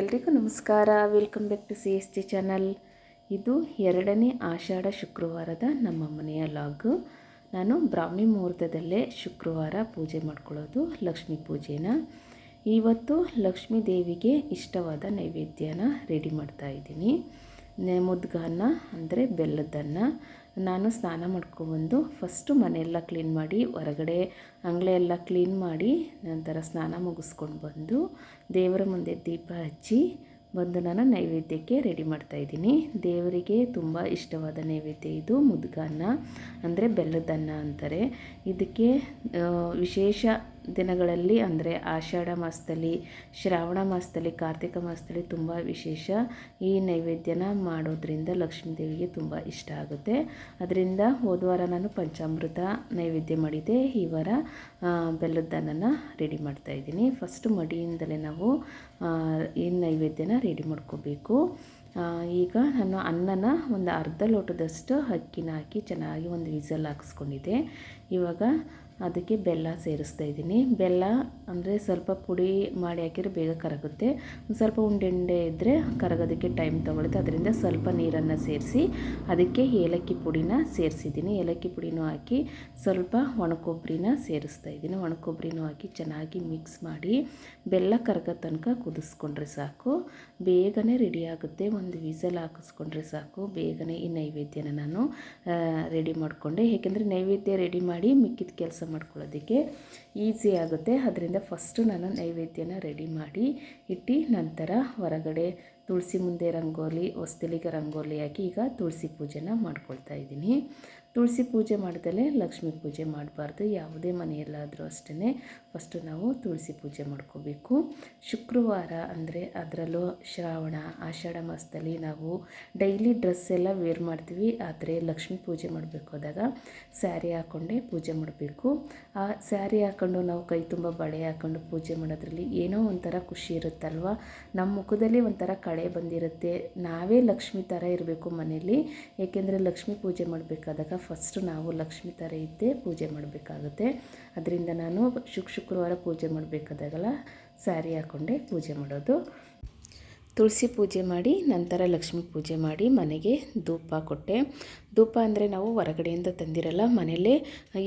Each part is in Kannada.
ಎಲ್ರಿಗೂ ನಮಸ್ಕಾರ. Welcome back to C S T channel ಇದು ಎರಡನೇ ಆಷಾಢ ಶುಕ್ರವಾರದ ನಮ್ಮ ಮನೆಯ ಲಾಗು. ನಾನು ಬ್ರಾಹ್ಮಿ ಮುಹೂರ್ತದಲ್ಲೇ ಶುಕ್ರವಾರ ಪೂಜೆ ಮಾಡ್ಕೊಳ್ಳೋದು ಲಕ್ಷ್ಮೀ ಪೂಜೆನ. ಇವತ್ತು ಲಕ್ಷ್ಮೀ ದೇವಿಗೆ ಇಷ್ಟವಾದ ನೈವೇದ್ಯನ ರೆಡಿ ಮಾಡ್ತಾ ಇದ್ದೀನಿ. ಮುದ್ಗಾನ ಅಂದರೆ ಬೆಲ್ಲದನ್ನ ನಾನು ಸ್ನಾನ ಮಾಡ್ಕೊಬಂದು ಫಸ್ಟು ಮನೆಯೆಲ್ಲ ಕ್ಲೀನ್ ಮಾಡಿ, ಹೊರಗಡೆ ಅಂಗಳ ಎಲ್ಲ ಕ್ಲೀನ್ ಮಾಡಿ, ನಂತರ ಸ್ನಾನ ಮುಗಿಸ್ಕೊಂಡು ಬಂದು ದೇವರ ಮುಂದೆ ದೀಪ ಹಚ್ಚಿ ಬಂದು ನಾನು ನೈವೇದ್ಯಕ್ಕೆ ರೆಡಿ ಮಾಡ್ತಾಯಿದ್ದೀನಿ ದೇವರಿಗೆ ತುಂಬ ಇಷ್ಟವಾದ ನೈವೇದ್ಯ ಇದು ಮುದ್ಗನ್ನ ಅಂದರೆ ಬೆಲ್ಲದನ್ನ ಅಂತಾರೆ. ಇದಕ್ಕೆ ವಿಶೇಷ ದಿನಗಳಲ್ಲಿ ಅಂದರೆ ಆಷಾಢ ಮಾಸದಲ್ಲಿ, ಶ್ರಾವಣ ಮಾಸದಲ್ಲಿ, ಕಾರ್ತಿಕ ಮಾಸದಲ್ಲಿ ತುಂಬ ವಿಶೇಷ ಈ ನೈವೇದ್ಯನ ಮಾಡೋದ್ರಿಂದ ಲಕ್ಷ್ಮೀ ದೇವಿಗೆ ತುಂಬ ಇಷ್ಟ ಆಗುತ್ತೆ. ಅದರಿಂದ ಹೋದ ವಾರ ನಾನು ಪಂಚಾಮೃತ ನೈವೇದ್ಯ ಮಾಡಿದ್ದೆ ಈ ವಾರ ಬೆಲ್ಲದನ್ನ ರೆಡಿ ಮಾಡ್ತಾ ಇದ್ದೀನಿ. ಫಸ್ಟ್ ಮಡಿಯಿಂದಲೇ ನಾವು ಈ ನೈವೇದ್ಯನ ರೆಡಿ ಮಾಡ್ಕೋಬೇಕು. ಈಗ ನಾನು ಅನ್ನನ ಒಂದು ಅರ್ಧ ಲೋಟದಷ್ಟು ಅಕ್ಕಿನ ಹಾಕಿ ಚೆನ್ನಾಗಿ ಒಂದು ವಿಸಲ್ ಹಾಕಿಸ್ಕೊಂಡಿದ್ದೆ. ಇವಾಗ ಅದಕ್ಕೆ ಬೆಲ್ಲ ಸೇರಿಸ್ತಾ ಇದ್ದೀನಿ. ಬೆಲ್ಲ ಅಂದರೆ ಸ್ವಲ್ಪ ಪುಡಿ ಮಾಡಿ ಹಾಕಿದ್ರೆ ಬೇಗ ಕರಗುತ್ತೆ. ಸ್ವಲ್ಪ ಉಂಡೆ ಉಂಡೆ ಇದ್ದರೆ ಕರಗೋದಕ್ಕೆ ಟೈಮ್ ತೊಗೊಳುತ್ತೆ. ಅದರಿಂದ ಸ್ವಲ್ಪ ನೀರನ್ನು ಸೇರಿಸಿ ಅದಕ್ಕೆ ಏಲಕ್ಕಿ ಪುಡಿನ ಸೇರಿಸಿದ್ದೀನಿ. ಏಲಕ್ಕಿ ಪುಡಿನೂ ಹಾಕಿ ಸ್ವಲ್ಪ ಒಣಕೊಬ್ಬರಿನ ಸೇರಿಸ್ತಾ ಇದ್ದೀನಿ. ಒಣಕೊಬ್ಬರಿನೂ ಹಾಕಿ ಚೆನ್ನಾಗಿ ಮಿಕ್ಸ್ ಮಾಡಿ ಬೆಲ್ಲ ಕರಗೋ ತನಕ ಕುದಿಸ್ಕೊಂಡ್ರೆ ಸಾಕು. ಬೇಗನೆ ರೆಡಿ ಆಗುತ್ತೆ. ಒಂದು ವಿಸಲ್ ಹಾಕಿಸ್ಕೊಂಡ್ರೆ ಸಾಕು. ಬೇಗನೆ ಈ ನೈವೇದ್ಯನ ನಾನು ರೆಡಿ ಮಾಡಿಕೊಂಡೆ. ಏಕೆಂದರೆ ನೈವೇದ್ಯ ರೆಡಿ ಮಾಡಿ ಮಿಕ್ಕಿದ ಕೆಲಸ ಮಾಡ್ಕೊಳ್ಳೋದಕ್ಕೆ ಈಸಿ ಆಗುತ್ತೆ. ಅದರಿಂದ ಫಸ್ಟು ನಾನು ನೈವೇದ್ಯನ ರೆಡಿ ಮಾಡಿ ಇಟ್ಟು ನಂತರ ಹೊರಗಡೆ ತುಳಸಿ ಮುಂದೆ ರಂಗೋಲಿ, ಹೊಸ್ತಿಲಿಗೆ ರಂಗೋಲಿ ಹಾಕಿ ಈಗ ತುಳಸಿ ಪೂಜೆನ ಮಾಡ್ಕೊಳ್ತಾ ಇದ್ದೀನಿ. ತುಳಸಿ ಪೂಜೆ ಮಾಡಿದಲೇ ಲಕ್ಷ್ಮಿ ಪೂಜೆ ಮಾಡಬಾರ್ದು, ಯಾವುದೇ ಮನೆಯಲ್ಲಾದರೂ ಅಷ್ಟೇ ಫಸ್ಟು ನಾವು ತುಳಸಿ ಪೂಜೆ ಮಾಡ್ಕೋಬೇಕು. ಶುಕ್ರವಾರ ಅಂದರೆ ಅದರಲ್ಲೂ ಶ್ರಾವಣ, ಆಷಾಢ ಮಾಸದಲ್ಲಿ ನಾವು ಡೈಲಿ ಡ್ರೆಸ್ ಎಲ್ಲ ವೇರ್ ಮಾಡ್ತೀವಿ, ಆದರೆ ಲಕ್ಷ್ಮಿ ಪೂಜೆ ಮಾಡಬೇಕು ಹೋದಾಗ ಸ್ಯಾರಿ ಹಾಕ್ಕೊಂಡೇ ಪೂಜೆ ಮಾಡಬೇಕು. ಆ ಸ್ಯಾರಿ ಹಾಕ್ಕೊಂಡು ನಾವು ಕೈ ತುಂಬ ಬಳೆ ಹಾಕ್ಕೊಂಡು ಪೂಜೆ ಮಾಡೋದ್ರಲ್ಲಿ ಏನೋ ಒಂಥರ ಖುಷಿ ಇರುತ್ತಲ್ವ? ನಮ್ಮ ಮುಖದಲ್ಲಿ ಒಂಥರ ಕಳೆ ಬಂದಿರುತ್ತೆ. ನಾವೇ ಲಕ್ಷ್ಮಿ ಥರ ಇರಬೇಕು ಮನೆಯಲ್ಲಿ. ಏಕೆಂದರೆ ಲಕ್ಷ್ಮಿ ಪೂಜೆ ಮಾಡಬೇಕಾದಾಗ ಫಸ್ಟು ನಾವು ಲಕ್ಷ್ಮಿ ಥರ ಇದ್ದೇ ಪೂಜೆ ಮಾಡಬೇಕಾಗುತ್ತೆ. ಅದರಿಂದ ನಾನು ಶುಕ್ ಶುಕ್ರವಾರ ಪೂಜೆ ಮಾಡಬೇಕಾದಾಗಲ್ಲ ಸ್ಯಾರಿ ಹಾಕ್ಕೊಂಡೆ ಪೂಜೆ ಮಾಡೋದು. ತುಳಸಿ ಪೂಜೆ ಮಾಡಿ, ನಂತರ ಲಕ್ಷ್ಮೀ ಪೂಜೆ ಮಾಡಿ ಮನೆಗೆ ಧೂಪ ಕೊಟ್ಟೆ. ಧೂಪ ಅಂದರೆ ನಾವು ಹೊರಗಡೆಯಿಂದ ತಂದಿರಲ್ಲ, ಮನೆಯಲ್ಲೇ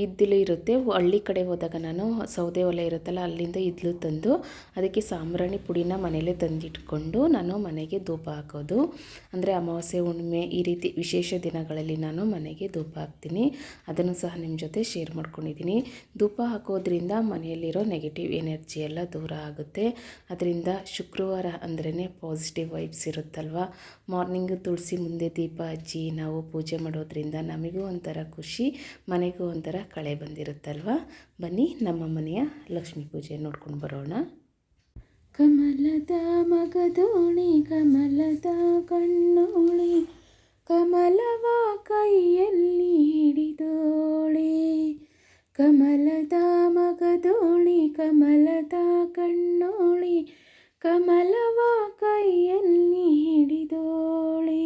ಇದ್ದಿಲು ಇರುತ್ತೆ. ಹಳ್ಳಿ ಕಡೆ ಹೋದಾಗ ನಾನು ಸೌದೆ ಒಲೆ ಇರುತ್ತಲ್ಲ, ಅಲ್ಲಿಂದ ಇದ್ಲು ತಂದು ಅದಕ್ಕೆ ಸಾಂಬ್ರಾಣಿ ಪುಡಿನ ಮನೆಯಲ್ಲೇ ತಂದಿಟ್ಕೊಂಡು ನಾನು ಮನೆಗೆ ಧೂಪ ಹಾಕೋದು. ಅಂದರೆ ಅಮಾವಾಸ್ಯೆ, ಹುಣ್ಣಿಮೆ ಈ ರೀತಿ ವಿಶೇಷ ದಿನಗಳಲ್ಲಿ ನಾನು ಮನೆಗೆ ಧೂಪ ಹಾಕ್ತೀನಿ. ಅದನ್ನು ಸಹ ನಿಮ್ಮ ಜೊತೆ ಶೇರ್ ಮಾಡ್ಕೊಂಡಿದ್ದೀನಿ. ಧೂಪ ಹಾಕೋದ್ರಿಂದ ಮನೆಯಲ್ಲಿರೋ ನೆಗೆಟಿವ್ ಎನರ್ಜಿ ಎಲ್ಲ ದೂರ ಆಗುತ್ತೆ. ಅದರಿಂದ ಶುಕ್ರವಾರ ಅಂದ್ರೇ ಪಾಸಿಟಿವ್ ವೈಬ್ಸ್ ಇರುತ್ತಲ್ವ? ಮಾರ್ನಿಂಗ್ ತುಳಸಿ ಮುಂದೆ ದೀಪ ಹಚ್ಚಿ ನಾವು ಪೂಜೆ ಮಾಡೋದ್ರಿಂದ ನಮಗೂ ಒಂಥರ ಖುಷಿ, ಮನೆಗೂ ಒಂಥರ ಕಳೆ ಬಂದಿರುತ್ತಲ್ವ? ಬನ್ನಿ ನಮ್ಮ ಮನೆಯ ಲಕ್ಷ್ಮೀ ಪೂಜೆ ನೋಡ್ಕೊಂಡು ಬರೋಣ. ಕಮಲದ ಮಗದೋಣಿ, ಕಮಲದ ಕಣ್ಣೋಣಿ, ಕಮಲವ ಕೈಯಲ್ಲಿ ಹಿಡಿದೋಳೆ ಕಮಲದ ಮಗದೋಣಿ, ಕಮಲದ ಕಣ್ಣೋಳಿ ಕಮಲವ ಕೈಯಲ್ಲಿ ಹಿಡಿದೋಳೆ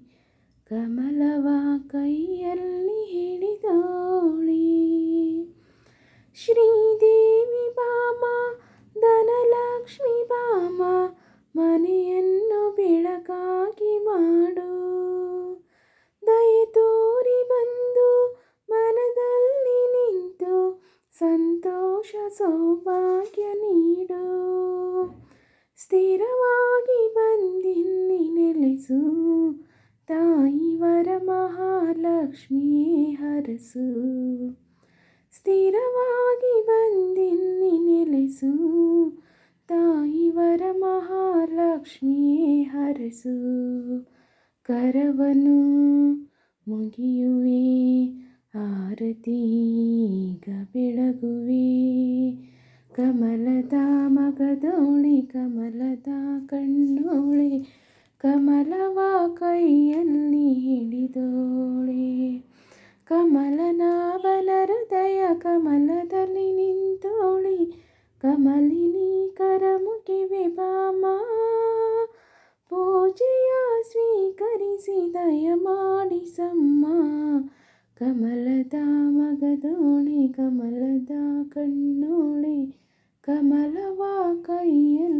ಕಮಲವ ಕೈಯಲ್ಲಿ ಹಿಡಿದೋಳಿ ಶ್ರೀದೇವಿ ವರ ಮಹಾಲಕ್ಷ್ಮಿಯೇ ಹರಸು. ಸ್ಥಿರವಾಗಿ ಬಂದಿನ್ನಿ ನೆಲೆಸು. ತಾಯಿವರ ವರ ಮಹಾಲಕ್ಷ್ಮಿಯೇ ಹರಸು. ಕರವನು ಮುಗಿಯುವೆ ಆರತೀಗ ಬೆಳಗುವೆ. ಕಮಲದ ಮಗದೋಳಿ ಕಮಲದ ಕಣ್ಣೋಳಿ ಕಮಲವ ಕೈಯಲ್ಲಿ ಹಿಡಿದೋಳೆ ಕಮಲನಾಭನ ಹೃದಯ ಕಮಲದಲ್ಲಿ ನಿಂತೋಳಿ ಕಮಲಿನಿ ಕರಮುಗಿವೆ ಬಾಮ ಪೂಜೆಯ ಸ್ವೀಕರಿಸಿ ದಯ ಮಾಡಿಸಮ್ಮ ಕಮಲದ ಮಗದೋಳಿ ಕಮಲದ ಕಣ್ಣೋಳಿ ಕಮಲವ ಕೈಯಲ್ಲಿ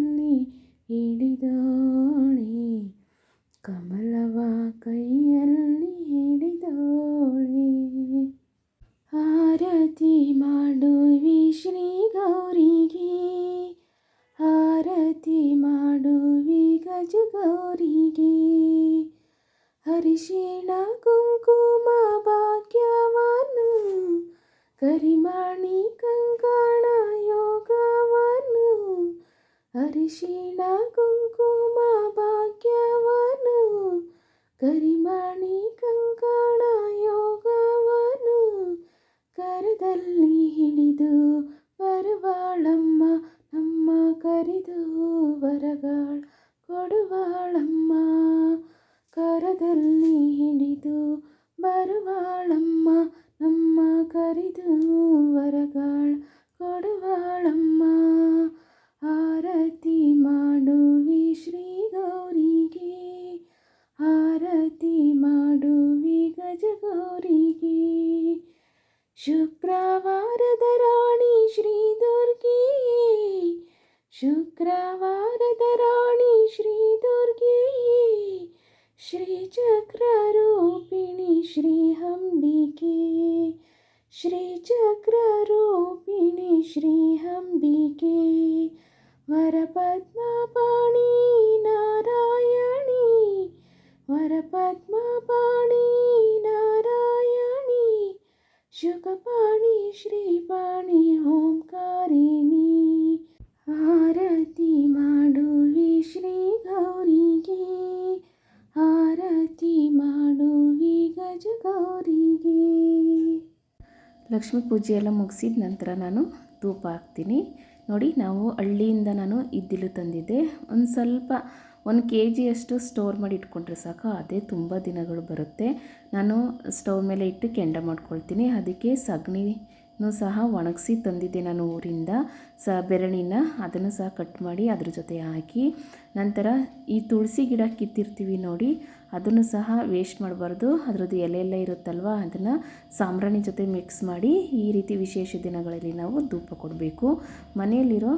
ಹರಿಶಿಣ ಕುಂಕುಮ, ಭಾಗ್ಯವನು, ಕರಿಮಣಿ, ಕಂಕಣ, ಯೋಗವನು, ಕರದಲ್ಲಿ ಹಿಡಿದು ಬರುವಾಳಮ್ಮ, ನಮ್ಮ ಕರಿದು ವರಗಳ ಕೊಡುವಾಳಮ್ಮ, ಕರದಲ್ಲಿ ಹಿಡಿದು ಬರುವಾಳಮ್ಮ, ನಮ್ಮ ಕರೆದು श्रीचक्ररूपिणि श्रीहम्बिके वरपद्मपाणि वरपद्मापाणि नारायणि वरपद्मापाणि नारायणी शुकपाणि श्रीपाणि ॐकारिणी माडुवि श्री गौरिगे माडुवि गजगौरिगे ಲಕ್ಷ್ಮೀ ಪೂಜೆ ಎಲ್ಲ ಮುಗಿಸಿದ ನಂತರ ನಾನು ಧೂಪ ಹಾಕ್ತೀನಿ. ನೋಡಿ, ನಾವು ಹಳ್ಳಿಯಿಂದ ನಾನು ಇದ್ದಿಲು ತಂದಿದ್ದೆ. ಒಂದು ಸ್ವಲ್ಪ ಒಂದು ಕೆ ಜಿಯಷ್ಟು ಸ್ಟೋರ್ ಮಾಡಿ ಇಟ್ಕೊಂಡ್ರೆ ಸಾಕು. ಅದೇ ತುಂಬ ದಿನಗಳು ಬರುತ್ತೆ. ನಾನು ಸ್ಟವ್ ಮೇಲೆ ಇಟ್ಟು ಕೆಂಡ ಮಾಡ್ಕೊಳ್ತೀನಿ. ಅದಕ್ಕೆ ಸಗಣಿನೂ ಸಹ ಒಣಗಿಸಿ ತಂದಿದ್ದೆ ನಾನು ಊರಿಂದ. ಸ ಬೆರಳಿನ ಅದನ್ನು ಸಹ ಕಟ್ ಮಾಡಿ ಅದ್ರ ಜೊತೆ ಹಾಕಿ, ನಂತರ ಈ ತುಳಸಿ ಗಿಡ ಕಿತ್ತಿರ್ತೀವಿ ನೋಡಿ, ಅದನ್ನು ಸಹ ವೇಸ್ಟ್ ಮಾಡಬಾರ್ದು. ಅದರದ್ದು ಎಲೆ ಎಲ್ಲ ಇರುತ್ತಲ್ವ, ಅದನ್ನು ಸಾಂಬ್ರಾಣಿ ಜೊತೆ ಮಿಕ್ಸ್ ಮಾಡಿ ಈ ರೀತಿ ವಿಶೇಷ ದಿನಗಳಲ್ಲಿ ನಾವು ಧೂಪ ಕೊಡಬೇಕು. ಮನೆಯಲ್ಲಿರೋ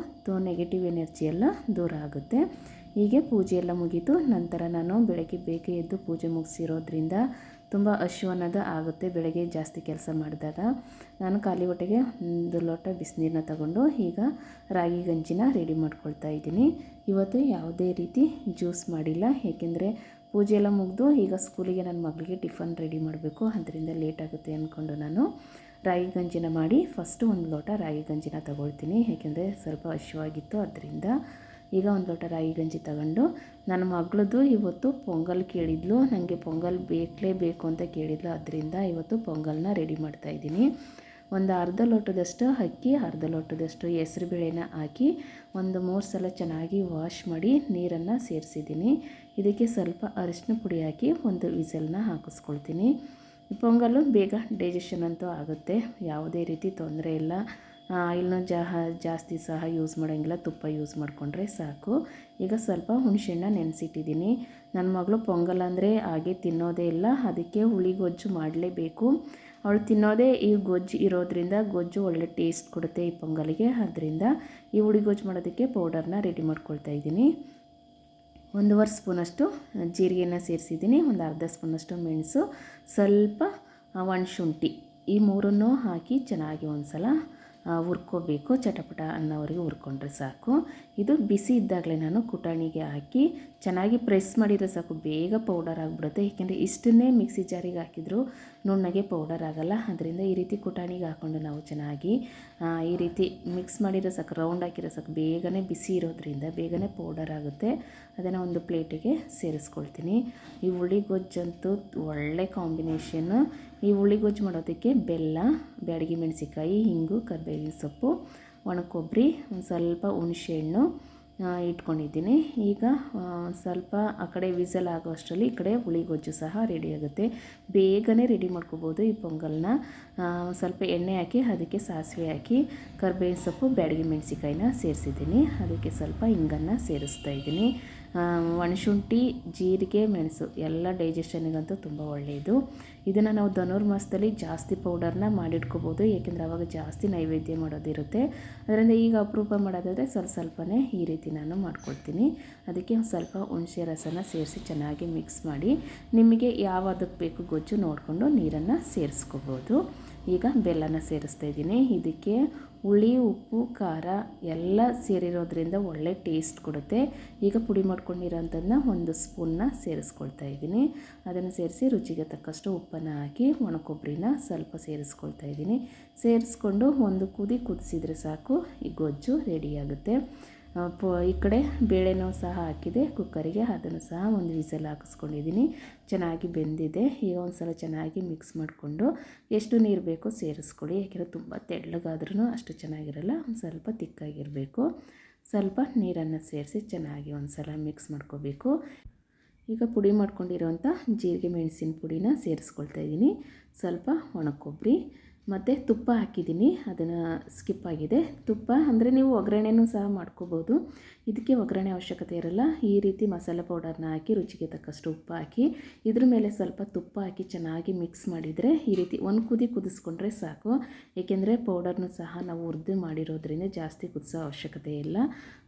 ನೆಗೆಟಿವ್ ಎನರ್ಜಿ ಎಲ್ಲ ದೂರ ಆಗುತ್ತೆ. ಹೀಗೆ ಪೂಜೆ ಎಲ್ಲ ಮುಗೀತು. ನಂತರ ನಾನು ಬೆಳಗ್ಗೆ ಬೇಗ ಎದ್ದು ಪೂಜೆ ಮುಗಿಸಿರೋದ್ರಿಂದ ತುಂಬ ಹಸಿವು ಅನ್ನೋದು ಆಗುತ್ತೆ. ಬೆಳಗ್ಗೆ ಜಾಸ್ತಿ ಕೆಲಸ ಮಾಡಿದಾಗ ನಾನು ಖಾಲಿ ಹೊಟ್ಟೆಗೆ ಒಂದು ಲೋಟ ಬಿಸಿನೀರನ್ನ ತಗೊಂಡು ಈಗ ರಾಗಿ ಗಂಜಿನ ರೆಡಿ ಮಾಡ್ಕೊಳ್ತಾ ಇದ್ದೀನಿ. ಇವತ್ತು ಯಾವುದೇ ರೀತಿ ಜ್ಯೂಸ್ ಮಾಡಿಲ್ಲ. ಏಕೆಂದರೆ ಪೂಜೆ ಎಲ್ಲ ಮುಗಿದು ಈಗ ಸ್ಕೂಲಿಗೆ ನನ್ನ ಮಗಳಿಗೆ ಟಿಫನ್ ರೆಡಿ ಮಾಡಬೇಕು. ಅದರಿಂದ ಲೇಟ್ ಆಗುತ್ತೆ ಅಂದ್ಕೊಂಡು ನಾನು ರಾಗಿ ಗಂಜಿನ ಮಾಡಿ ಫಸ್ಟು ಒಂದು ಲೋಟ ರಾಗಿ ಗಂಜಿನ ತಗೊಳ್ತೀನಿ. ಏಕೆಂದರೆ ಸ್ವಲ್ಪ ಹಸಿವಾಗಿತ್ತು ಅದರಿಂದ ಈಗ ಒಂದು ಲೋಟ ರಾಗಿ ಗಂಜಿ ತಗೊಂಡು ನನ್ನ ಮಗಳದ್ದು ಇವತ್ತು ಪೊಂಗಲ್ ಕೇಳಿದ್ಲು. ನನಗೆ ಪೊಂಗಲ್ ಬೇಕೇ ಬೇಕು ಅಂತ ಕೇಳಿದ್ಲು. ಅದರಿಂದ ಇವತ್ತು ಪೊಂಗಲ್ನ ರೆಡಿ ಮಾಡ್ತಾಯಿದ್ದೀನಿ ಒಂದು ಅರ್ಧ ಲೋಟದಷ್ಟು ಅಕ್ಕಿ, ಅರ್ಧ ಲೋಟದಷ್ಟು ಹೆಸ್ರು ಬೇಳೆನ ಹಾಕಿ ಒಂದು ಮೂರು ಸಲ ಚೆನ್ನಾಗಿ ವಾಶ್ ಮಾಡಿ ನೀರನ್ನು ಸೇರಿಸಿದ್ದೀನಿ. ಇದಕ್ಕೆ ಸ್ವಲ್ಪ ಅರಿಶಿನ ಪುಡಿ ಹಾಕಿ ಒಂದು ವಿಸಲ್ನ ಹಾಕಿಸ್ಕೊಳ್ತೀನಿ. ಪೊಂಗಲ್ಲು ಬೇಗ ಡೈಜೆಷನ್ ಅಂತೂ ಆಗುತ್ತೆ. ಯಾವುದೇ ರೀತಿ ತೊಂದರೆ ಇಲ್ಲ. ಆಯಿಲ್ನ ಜಹ, ಜಾಸ್ತಿ ಸಹ ಯೂಸ್ ಮಾಡೋಂಗಿಲ್ಲ, ತುಪ್ಪ ಯೂಸ್ ಮಾಡಿಕೊಂಡ್ರೆ ಸಾಕು. ಈಗ ಸ್ವಲ್ಪ ಹುಣಸೆಹಣ್ಣ ನೆನೆಸಿಟ್ಟಿದ್ದೀನಿ. ನನ್ನ ಮಗಳು ಪೊಂಗಲ್ ಅಂದರೆ ಹಾಗೆ ತಿನ್ನೋದೇ ಇಲ್ಲ, ಅದಕ್ಕೆ ಹುಳಿ ಗೊಜ್ಜು ಮಾಡಲೇಬೇಕು. ಅವಳು ತಿನ್ನೋದೇ ಈ ಗೊಜ್ಜು ಇರೋದ್ರಿಂದ ಗೊಜ್ಜು ಒಳ್ಳೆ ಟೇಸ್ಟ್ ಕೊಡುತ್ತೆ ಈ ಪೊಂಗಲಿಗೆ. ಅದರಿಂದ ಈ ಹುಳಿ ಗೊಜ್ಜು ಮಾಡೋದಕ್ಕೆ ಪೌಡರ್ನ ರೆಡಿ ಮಾಡ್ಕೊಳ್ತಾ ಇದ್ದೀನಿ. ಒಂದೂವರೆ ಸ್ಪೂನಷ್ಟು ಜೀರಿಗೆನ ಸೇರಿಸಿದ್ದೀನಿ, ಒಂದು ಅರ್ಧ ಸ್ಪೂನಷ್ಟು ಮೆಣಸು, ಸ್ವಲ್ಪ ಒಣಶುಂಠಿ, ಈ ಮೂರನ್ನು ಹಾಕಿ ಚೆನ್ನಾಗಿ ಒಂದು ಸಲ ಹುರ್ಕೋಬೇಕು. ಚಟಪಟ ಅನ್ನೋವರೆಗೆ ಹುರ್ಕೊಂಡ್ರೆ ಸಾಕು. ಇದು ಬಿಸಿ ಇದ್ದಾಗಲೇ ನಾನು ಕುಟಾಣಿಗೆ ಹಾಕಿ ಚೆನ್ನಾಗಿ ಪ್ರೆಸ್ ಮಾಡಿದರೆ ಸಾಕು. ಬೇಗ ಪೌಡರ್ ಆಗಿಬಿಡುತ್ತೆ. ಏಕೆಂದರೆ ಇಷ್ಟನ್ನೇ ಮಿಕ್ಸಿ ಜಾರಿಗೆ ಹಾಕಿದ್ರು ನುಣ್ಣಗೆ ಪೌಡರ್ ಆಗಲ್ಲ. ಅದರಿಂದ ಈ ರೀತಿ ಕುಟಾಣಿಗೆ ಹಾಕ್ಕೊಂಡು ನಾವು ಚೆನ್ನಾಗಿ ಈ ರೀತಿ ಮಿಕ್ಸ್ ಮಾಡಿರೋ ಸಾಕು. ರೌಂಡ್ ಹಾಕಿರೋ ಸಾಕು. ಬೇಗನೆ ಬಿಸಿ ಇರೋದ್ರಿಂದ ಬೇಗನೆ ಪೌಡರ್ ಆಗುತ್ತೆ. ಅದನ್ನು ಒಂದು ಪ್ಲೇಟಿಗೆ ಸೇರಿಸ್ಕೊಳ್ತೀನಿ. ಈ ಹುಳಿ ಗೊಜ್ಜಂತೂ ಒಳ್ಳೆ ಕಾಂಬಿನೇಷನ್ನು ಈ ಹುಳಿ ಗೊಜ್ಜು ಮಾಡೋದಕ್ಕೆ ಬೆಲ್ಲ, ಬ್ಯಾಡಗಿ ಮೆಣಸಿಕಾಯಿ ಹಿಂಗು, ಕರಿಬೇವಿನ ಸೊಪ್ಪು ಒಣ ಕೊಬ್ಬರಿ ಒಂದು ಸ್ವಲ್ಪ ಹುಣಸೆಹಣ್ಣು ಇಟ್ಕೊಂಡಿದ್ದೀನಿ. ಈಗ ಸ್ವಲ್ಪ ಆ ಕಡೆ ವಿಸಲ್ ಆಗೋ ಅಷ್ಟರಲ್ಲಿ ಈ ಕಡೆ ಹುಳಿ ಗೊಜ್ಜು ಸಹ ರೆಡಿ ಆಗುತ್ತೆ. ಬೇಗನೆ ರೆಡಿ ಮಾಡ್ಕೋಬೋದು ಈ ಪೊಂಗಲ್ನ. ಸ್ವಲ್ಪ ಎಣ್ಣೆ ಹಾಕಿ, ಅದಕ್ಕೆ ಸಾಸಿವೆ ಹಾಕಿ, ಕರ್ಬೇವಿನ ಸೊಪ್ಪು, ಬ್ಯಾಡಗಿ ಮೆಣಸಿಕಾಯಿನ ಸೇರಿಸಿದ್ದೀನಿ. ಅದಕ್ಕೆ ಸ್ವಲ್ಪ ಹಿಂಗನ್ನು ಸೇರಿಸ್ತಾ ಇದ್ದೀನಿ. ಒಣಶುಂಠಿ, ಜೀರಿಗೆ, ಮೆಣಸು ಎಲ್ಲ ಡೈಜೆಷನಿಗಂತೂ ತುಂಬ ಒಳ್ಳೆಯದು. ಇದನ್ನು ನಾವು ಧನುರ್ಮಾಸದಲ್ಲಿ ಜಾಸ್ತಿ ಪೌಡರ್ನ ಮಾಡಿಟ್ಕೋಬೋದು ಏಕೆಂದರೆ ಅವಾಗ ಜಾಸ್ತಿ ನೈವೇದ್ಯ ಮಾಡೋದಿರುತ್ತೆ. ಅದರಿಂದ ಈಗ ಅಪರೂಪ ಮಾಡೋದಾದರೆ ಸ್ವಲ್ಪ ಸ್ವಲ್ಪನೇ ಈ ರೀತಿ ನಾನು ಮಾಡ್ಕೊಳ್ತೀನಿ ಅದಕ್ಕೆ ಒಂದು ಸ್ವಲ್ಪ ಹುಣಸೆ ರಸನ ಸೇರಿಸಿ ಚೆನ್ನಾಗಿ ಮಿಕ್ಸ್ ಮಾಡಿ, ನಿಮಗೆ ಯಾವದಕ್ಕೆ ಬೇಕು ಗೊಜ್ಜು ನೋಡಿಕೊಂಡು ನೀರನ್ನು ಸೇರಿಸ್ಕೋಬೋದು. ಈಗ ಬೆಲ್ಲನ ಸೇರಿಸ್ತಾ ಇದ್ದೀನಿ. ಇದಕ್ಕೆ ಹುಳಿ, ಉಪ್ಪು, ಖಾರ ಎಲ್ಲ ಸೇರಿರೋದ್ರಿಂದ ಒಳ್ಳೆ ಟೇಸ್ಟ್ ಕೊಡುತ್ತೆ. ಈಗ ಪುಡಿ ಮಾಡ್ಕೊಂಡಿರೋಂಥದ್ದನ್ನ ಒಂದು ಸ್ಪೂನ್ನ ಸೇರಿಸ್ಕೊಳ್ತಾ ಇದ್ದೀನಿ. ಅದನ್ನು ಸೇರಿಸಿ ರುಚಿಗೆ ತಕ್ಕಷ್ಟು ಉಪ್ಪನ್ನು ಹಾಕಿ ಒಣಕೊಬ್ಬರಿನ ಸ್ವಲ್ಪ ಸೇರಿಸ್ಕೊಳ್ತಾ ಇದ್ದೀನಿ. ಸೇರಿಸ್ಕೊಂಡು ಒಂದು ಕುದಿ ಕುದಿಸಿದ್ರೆ ಸಾಕು, ಈ ಗೊಜ್ಜು ರೆಡಿಯಾಗುತ್ತೆ ಪೊ, ಈ ಕಡೆ ಬೇಳೆನೂ ಸಹ ಹಾಕಿದೆ. ಕುಕ್ಕರಿಗೆ ಅದನ್ನು ಸಹ ಒಂದು ವಿಸಲ್ ಹಾಕಿಸ್ಕೊಂಡಿದ್ದೀನಿ. ಚೆನ್ನಾಗಿ ಬೆಂದಿದೆ. ಈಗ ಒಂದು ಸಲ ಚೆನ್ನಾಗಿ ಮಿಕ್ಸ್ ಮಾಡಿಕೊಂಡು ಎಷ್ಟು ನೀರು ಬೇಕೋ ಸೇರಿಸ್ಕೊಳ್ಳಿ. ಯಾಕೆಂದರೆ ತುಂಬ ತೆಳ್ಳಗಾದ್ರೂ ಅಷ್ಟು ಚೆನ್ನಾಗಿರಲ್ಲ. ಒಂದು ಸ್ವಲ್ಪ ತಿಕ್ಕಾಗಿರಬೇಕು. ಸ್ವಲ್ಪ ನೀರನ್ನು ಸೇರಿಸಿ ಚೆನ್ನಾಗಿ ಒಂದು ಸಲ ಮಿಕ್ಸ್ ಮಾಡ್ಕೋಬೇಕು. ಈಗ ಪುಡಿ ಮಾಡ್ಕೊಂಡಿರೋಂಥ ಜೀರಿಗೆ ಮೆಣಸಿನ ಪುಡಿನ ಸೇರಿಸ್ಕೊಳ್ತಾ ಇದ್ದೀನಿ. ಸ್ವಲ್ಪ ಒಣ ಕೊಬ್ಬರಿ ಮತ್ತು ತುಪ್ಪ ಹಾಕಿದ್ದೀನಿ, ಅದನ್ನು ಸ್ಕಿಪ್ ಆಗಿದೆ. ತುಪ್ಪ ಅಂದರೆ ನೀವು ಒಗ್ಗರಣೆನೂ ಸಹ ಮಾಡ್ಕೋಬೋದು. ಇದಕ್ಕೆ ಒಗ್ಗರಣೆ ಅವಶ್ಯಕತೆ ಇರಲ್ಲ. ಈ ರೀತಿ ಮಸಾಲೆ ಪೌಡರ್ನ ಹಾಕಿ, ರುಚಿಗೆ ತಕ್ಕಷ್ಟು ಉಪ್ಪು ಹಾಕಿ, ಇದ್ರ ಮೇಲೆ ಸ್ವಲ್ಪ ತುಪ್ಪ ಹಾಕಿ ಚೆನ್ನಾಗಿ ಮಿಕ್ಸ್ ಮಾಡಿದರೆ ಈ ರೀತಿ ಒಂದು ಕುದಿ ಕುದಿಸ್ಕೊಂಡ್ರೆ ಸಾಕು. ಏಕೆಂದರೆ ಪೌಡರ್ನು ಸಹ ನಾವು ಉರ್ದು ಮಾಡಿರೋದ್ರಿಂದ ಜಾಸ್ತಿ ಕುದಿಸೋ ಅವಶ್ಯಕತೆ ಇಲ್ಲ.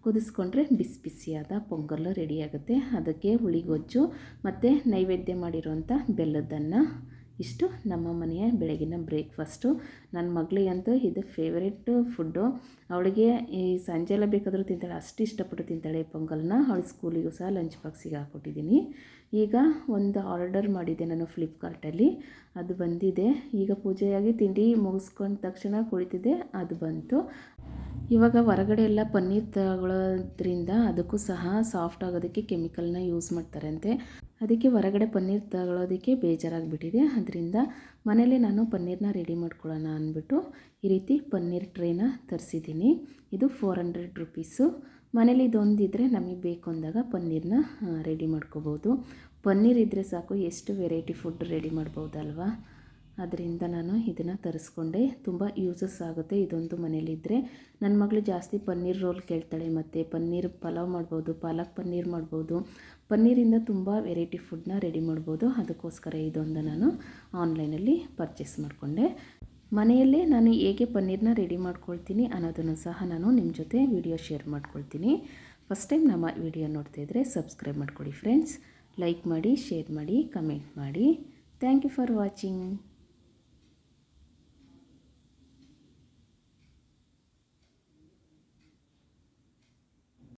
ಕುದಿಸ್ಕೊಂಡ್ರೆ ಬಿಸಿ ಬಿಸಿಯಾದ ಪೊಂಗಲ್ಲು ರೆಡಿಯಾಗುತ್ತೆ ಅದಕ್ಕೆ ಹುಳಿಗೊಜ್ಜು ಮತ್ತು ನೈವೇದ್ಯ ಮಾಡಿರುವಂಥ ಬೆಲ್ಲದನ್ನು ಇಷ್ಟು ನಮ್ಮ ಮನೆಯ ಬೆಳಗಿನ ಬ್ರೇಕ್ಫಾಸ್ಟು. ನನ್ನ ಮಗಳಿಗಂತೂ ಇದು ಫೇವ್ರೆಟ್ ಫುಡ್ಡು. ಅವಳಿಗೆ ಈ ಸಂಜೆ ಎಲ್ಲ ಬೇಕಾದರೂ ತಿಂತಾಳೆ, ಅಷ್ಟು ಇಷ್ಟಪಟ್ಟು ತಿಂತಾಳೆ ಪೊಂಗಲ್ನ. ಅವಳು ಸ್ಕೂಲಿಗೂ ಸಹ ಲಂಚ್ ಬಾಕ್ಸಿಗೆ ಹಾಕ್ಕೊಟ್ಟಿದ್ದೀನಿ. ಈಗ ಒಂದು ಆರ್ಡರ್ ಮಾಡಿದ್ದೆ ನಾನು ಫ್ಲಿಪ್ಕಾರ್ಟಲ್ಲಿ. ಅದು ಬಂದಿದೆ. ಈಗ ಪೂಜೆಯಾಗಿ ತಿಂಡಿ ಮುಗಿಸ್ಕೊಂಡ ತಕ್ಷಣ ಕುಳಿತಿದ್ದೆ, ಅದು ಬಂತು. ಇವಾಗ ಹೊರಗಡೆ ಎಲ್ಲ ಪನ್ನೀರ್ ತಗೊಳ್ಳೋದ್ರಿಂದ ಅದಕ್ಕೂ ಸಹ ಸಾಫ್ಟ್ ಆಗೋದಕ್ಕೆ ಕೆಮಿಕಲ್ನ ಯೂಸ್ ಮಾಡ್ತಾರಂತೆ. ಅದಕ್ಕೆ ಹೊರಗಡೆ ಪನ್ನೀರ್ ತಗೊಳ್ಳೋದಕ್ಕೆ ಬೇಜಾರಾಗಿಬಿಟ್ಟಿದೆ. ಅದರಿಂದ ಮನೇಲಿ ನಾನು ಪನ್ನೀರ್ನ ರೆಡಿ ಮಾಡ್ಕೊಳ್ಳೋಣ ಅಂದ್ಬಿಟ್ಟು ಈ ರೀತಿ ಪನ್ನೀರ್ ಟ್ರೇನ ತರಿಸಿದ್ದೀನಿ. ಇದು ಫೋರ್ ಹಂಡ್ರೆಡ್ ರುಪೀಸು ಮನೇಲಿ ಇದೊಂದಿದ್ರೆ ನಮಗೆ ಬೇಕು ಅಂದಾಗ ಪನ್ನೀರ್ನ ರೆಡಿ ಮಾಡ್ಕೋಬೋದು. ಪನ್ನೀರ್ ಇದ್ದರೆ ಸಾಕು, ಎಷ್ಟು ವೆರೈಟಿ ಫುಡ್ ರೆಡಿ ಮಾಡ್ಬೋದಲ್ವಾ? ಅದರಿಂದ ನಾನು ಇದನ್ನು ತರಿಸ್ಕೊಂಡೆ. ತುಂಬ ಯೂಸಸ್ ಆಗುತ್ತೆ ಇದೊಂದು ಮನೇಲಿದ್ದರೆ ನನ್ನ ಮಗಳು ಜಾಸ್ತಿ ಪನ್ನೀರ್ ರೋಲ್ ಕೇಳ್ತಾಳೆ ಮತ್ತು ಪನ್ನೀರ್ ಪಲಾವ್ ಮಾಡ್ಬೋದು, ಪಾಲಕ್ ಪನ್ನೀರ್ ಮಾಡ್ಬೋದು. ಪನ್ನೀರಿಂದ ತುಂಬ ವೆರೈಟಿ ಫುಡ್ನ ರೆಡಿ ಮಾಡ್ಬೋದು. ಅದಕ್ಕೋಸ್ಕರ ಇದೊಂದು ನಾನು ಆನ್ಲೈನಲ್ಲಿ ಪರ್ಚೇಸ್ ಮಾಡಿಕೊಂಡೆ. ಮನೆಯಲ್ಲೇ ನಾನು ಹೇಗೆ ಪನ್ನೀರ್ನ ರೆಡಿ ಮಾಡ್ಕೊಳ್ತೀನಿ ಅನ್ನೋದನ್ನು ಸಹ ನಾನು ನಿಮ್ಮ ಜೊತೆ ವಿಡಿಯೋ ಶೇರ್ ಮಾಡ್ಕೊಳ್ತೀನಿ. ಫಸ್ಟ್ ಟೈಮ್ ನಮ್ಮ ವಿಡಿಯೋ ನೋಡ್ತಾ ಇದ್ದರೆ ಸಬ್ಸ್ಕ್ರೈಬ್ ಮಾಡ್ಕೊಳ್ಳಿ ಫ್ರೆಂಡ್ಸ್ ಲೈಕ್ ಮಾಡಿ ಶೇರ್ ಮಾಡಿ ಕಮೆಂಟ್ ಮಾಡಿ. Thank you for watching